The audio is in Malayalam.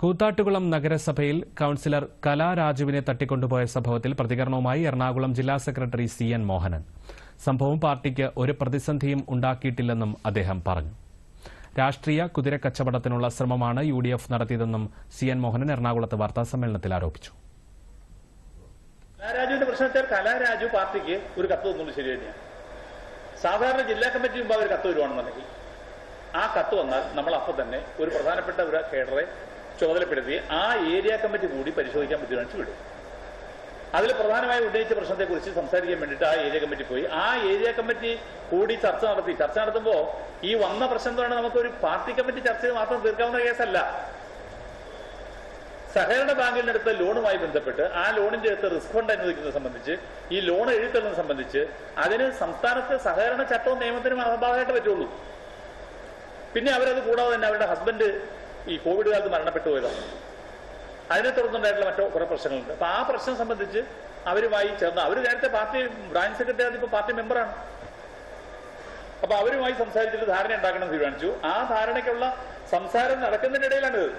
കൂത്താട്ടുകുളം നഗരസഭയിൽ കൌൺസിലർ കലാരാജുവിനെ തട്ടിക്കൊണ്ടുപോയ സംഭവത്തിൽ പ്രതികരണവുമായി എറണാകുളം ജില്ലാ സെക്രട്ടറി സി എൻ മോഹനൻ. സംഭവം പാർട്ടിക്ക് ഒരു പ്രതിസന്ധിയും ഉണ്ടാക്കിയിട്ടില്ലെന്നും അദ്ദേഹം പറഞ്ഞു. രാഷ്ട്രീയ കുതിരക്കച്ചവടത്തിനുള്ള ശ്രമമാണ് യു ഡി എഫ് നടത്തിയതെന്നും സി എൻ മോഹനൻ എറണാകുളത്ത് വാർത്താസമ്മേളനത്തിൽ ആരോപിച്ചു. കലാരാജുവിന്റെ പ്രശ്നം വെച്ചാൽ കലാരാജു പാർട്ടിക്ക് ഒരു കത്ത് തന്നുള്ളൂ ശരി തന്നെയാണ് സാധാരണ ജില്ലാ കമ്മിറ്റി മുമ്പ് അവർ കത്ത് വരുവാണെന്നുണ്ടെങ്കിൽ ആ കത്ത് വന്നാൽ നമ്മൾ അപ്പം തന്നെ ഒരു പ്രധാനപ്പെട്ട ഒരു കേഡറെ ചുമതലപ്പെടുത്തി ആ ഏരിയ കമ്മിറ്റി കൂടി പരിശോധിക്കാൻ തീരുമാനിച്ചു വിടും അതിൽ പ്രധാനമായി ഉന്നയിച്ച പ്രശ്നത്തെക്കുറിച്ച് സംസാരിക്കാൻ വേണ്ടിയിട്ട് ആ ഏരിയ കമ്മിറ്റി പോയി. ആ ഏരിയ കമ്മിറ്റി കൂടി ചർച്ച നടത്തി. ചർച്ച നടത്തുമ്പോൾ ഈ വന്ന പ്രശ്നം എന്ന് പറയുന്നത് നമുക്ക് ഒരു പാർട്ടി കമ്മിറ്റി ചർച്ച ചെയ്ത് മാത്രം തീർക്കാവുന്ന കേസല്ല. സഹകരണ ബാങ്കിന്റെ അടുത്ത് ലോണുമായി ബന്ധപ്പെട്ട് ആ ലോണിന്റെ അടുത്ത് റിസ്ക് ഫണ്ട് അനുവദിക്കുന്നത് സംബന്ധിച്ച് ഈ ലോൺ എഴുതുന്നത് സംബന്ധിച്ച് അതിന് സംസ്ഥാനത്തെ സഹകരണ ചട്ടവും നിയമത്തിനും അഹബാധമായിട്ട് പറ്റുള്ളൂ. പിന്നെ അവരത് കൂടാതെ തന്നെ അവരുടെ ഹസ്ബൻഡ് ഈ കോവിഡ് കാലത്ത് മരണപ്പെട്ടു പോയതാണ്. അതിനെ തുടർന്നുണ്ടായിട്ടുള്ള മറ്റു കുറെ പ്രശ്നങ്ങളുണ്ട്. അപ്പൊ ആ പ്രശ്നം സംബന്ധിച്ച് അവരുമായി ചേർന്ന് അവർ നേരത്തെ പാർട്ടി ബ്രാഞ്ച് സെക്രട്ടറി ഇപ്പൊ പാർട്ടി മെമ്പറാണ് അപ്പൊ അവരുമായി സംസാരിച്ചിട്ട് ധാരണ ഉണ്ടാക്കണം തീരുമാനിച്ചു. ആ ധാരണയ്ക്കുള്ള സംസാരം നടക്കുന്നതിനിടയിലാണ് ഇത്